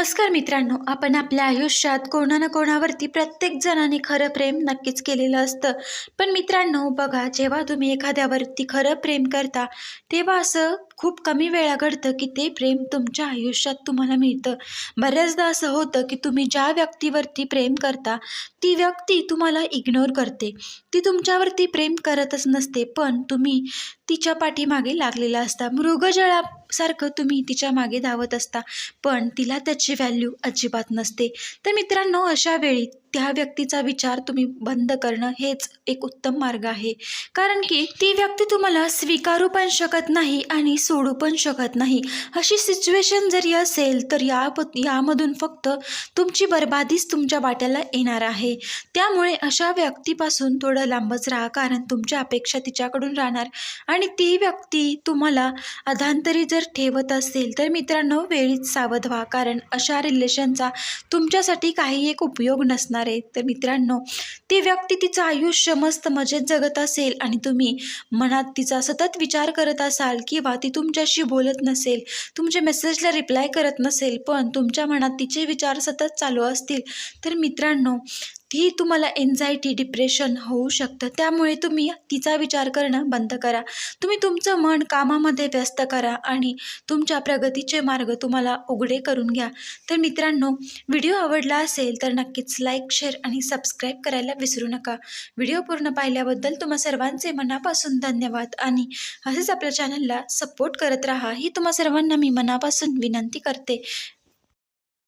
नमस्कार मित्रांनो आपण आपल्या आयुष्यात कोणा ना कोणावरती प्रत्येक जणाने खरं प्रेम नक्कीच केलेलं असतं. पण मित्रांनो बघा जेव्हा तुम्ही एखाद्यावरती खरं प्रेम करता तेव्हा असं खूप कमी वेळा घडतं की ते प्रेम तुमच्या आयुष्यात तुम्हाला मिळतं. बऱ्याचदा असं होतं की तुम्ही ज्या व्यक्तीवरती प्रेम करता ती व्यक्ती तुम्हाला इग्नोर करते. ती तुमच्यावरती प्रेम करतच नसते पण तुम्ही तिच्या पाठीमागे लागलेला असता. मृगजळासारखं तुम्ही तिच्यामागे धावत असता पण तिला त्याची व्हॅल्यू अजिबात नसते. तर मित्रांनो अशा वेळी त्या व्यक्तीचा विचार तुम्ही बंद करणं हेच एक उत्तम मार्ग आहे. कारण की ती व्यक्ती तुम्हाला स्वीकारू पण शकत नाही आणि सोडू पण शकत नाही. अशी सिच्युएशन जरी असेल तर या यामधून फक्त तुमची बर्बादीच तुमच्या वाट्याला येणार आहे. त्यामुळे अशा व्यक्तीपासून थोडं लांबच राहा कारण तुमच्या अपेक्षा तिच्याकडून राहणार. आणि ती व्यक्ती तुम्हाला अधांतरी जर ठेवत असेल तर मित्रांनो वेळीच सावध व्हा. कारण अशा रिलेशनचा तुमच्यासाठी काही एक उपयोग नसणार आहे. तर मित्रांनो ती व्यक्ती तिचं आयुष्य मस्त मजेत जगत असेल आणि तुम्ही मनात तिचा सतत विचार करत असाल किंवा ती तुमच्याशी बोलत नसेल तुमच्या मेसेजला रिप्लाय करत नसेल पण तुमच्या मनात तिचे विचार सतत चालू असतील. तर मित्रांनो ती तुम्हाला एन्झायटी डिप्रेशन होऊ शकतं त्यामुळे तुम्ही तिचा विचार करणं बंद करा. तुम्ही तुमचं मन कामामध्ये व्यस्त करा आणि तुमच्या प्रगतीचे मार्ग तुम्हाला उघडे करून घ्या. तर मित्रांनो व्हिडिओ आवडला असेल तर नक्कीच लाईक शेअर आणि सबस्क्राईब करायला विसरू नका. व्हिडिओ पूर्ण पाहिल्याबद्दल तुम्हा सर्वांचे मनापासून धन्यवाद आणि असेच आपल्या चॅनलला सपोर्ट करत राहा ही तुम्हा सर्वांना मी मनापासून विनंती करते.